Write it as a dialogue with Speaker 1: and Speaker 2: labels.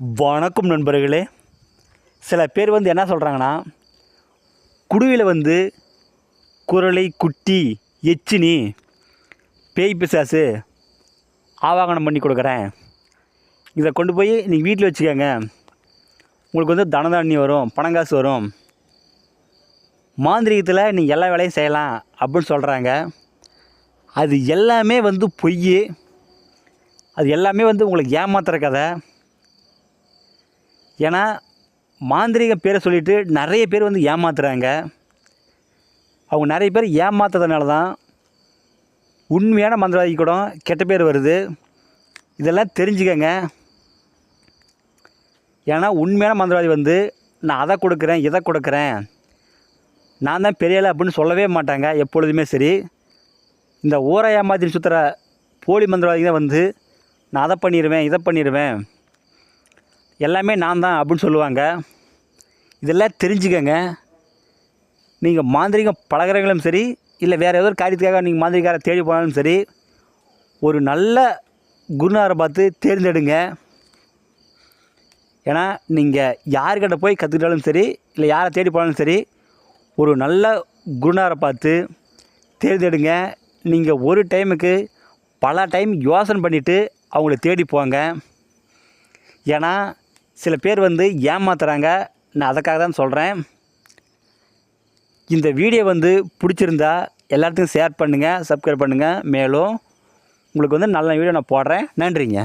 Speaker 1: வணக்கம் நண்பர்களே. சில பேர் வந்து என்ன சொல்கிறாங்கன்னா குடுவில் வந்து குரலை குட்டி எச்சினி பேய் பிசாசு ஆவாகனம் பண்ணி கொடுக்குறேன். இதை கொண்டு போய் நீங்கள் வீட்டில் வச்சுக்கோங்க. உங்களுக்கு வந்து தனதாண்ணி வரும் பணங்காசு வரும். மாந்திரீகத்தில் நீங்கள் எல்லா வேலையும் செய்யலாம் அப்படின்னு சொல்கிறாங்க அது எல்லாமே வந்து பொய் அது எல்லாமே வந்து உங்களுக்கு ஏமாத்துற கதை. ஏன்னா மாந்திரிக பேரை சொல்லிட்டு நிறைய பேர் வந்து ஏமாத்துறாங்க. அவங்க நிறைய பேர் ஏமாத்துறதுனால தான் உண்மையான மந்திரவாதி கூட கெட்ட பேர் வருது. இதெல்லாம் தெரிஞ்சுக்கங்க. ஏன்னா உண்மையான மந்திரவாதி வந்து நான் அதை கொடுக்குறேன் இதை கொடுக்குறேன். நான் தான் பெரியலை அப்படின்னு சொல்லவே மாட்டாங்க. எப்பொழுதுமே சரி. இந்த ஊரை ஏமாத்தி சுற்றுற போலி மந்திரவாதிங்க தான் வந்து நான் அதை பண்ணிடுவேன் இதை பண்ணிடுவேன் எல்லாமே நான் தான் அப்படின்னு சொல்லுவாங்க. இதெல்லாம் தெரிஞ்சுக்கங்க. நீங்கள் மாந்திரிகம் பழகிறவங்களும் சரி இல்லை வேறு ஏதோ ஒரு காரியத்துக்காக நீங்கள் மாந்திரிகாரை தேடி போனாலும் சரி ஒரு நல்ல குருநாரை பார்த்து தேர்ந்தெடுங்க. ஏன்னா நீங்கள் யார்கிட்ட போய் கற்றுக்கிட்டாலும் சரி இல்லை யாரை தேடி போனாலும் சரி ஒரு நல்ல குருநாரை பார்த்து தேர்ந்தெடுங்க. நீங்கள் ஒரு டைமுக்கு பல டைம் யோசனை பண்ணிவிட்டு அவங்கள தேடி போங்க. ஏன்னா சில பேர் வந்து ஏமாத்துறாங்க. நான் அதுக்காக தான் சொல்கிறேன் இந்த வீடியோ வந்து பிடிச்சிருந்தா எல்லாத்துக்கும் ஷேர் பண்ணுங்கள் சப்ஸ்கிரைப் பண்ணுங்கள் மேலும் உங்களுக்கு வந்து நல்ல வீடியோ நான் போடுறேன். நன்றிங்க.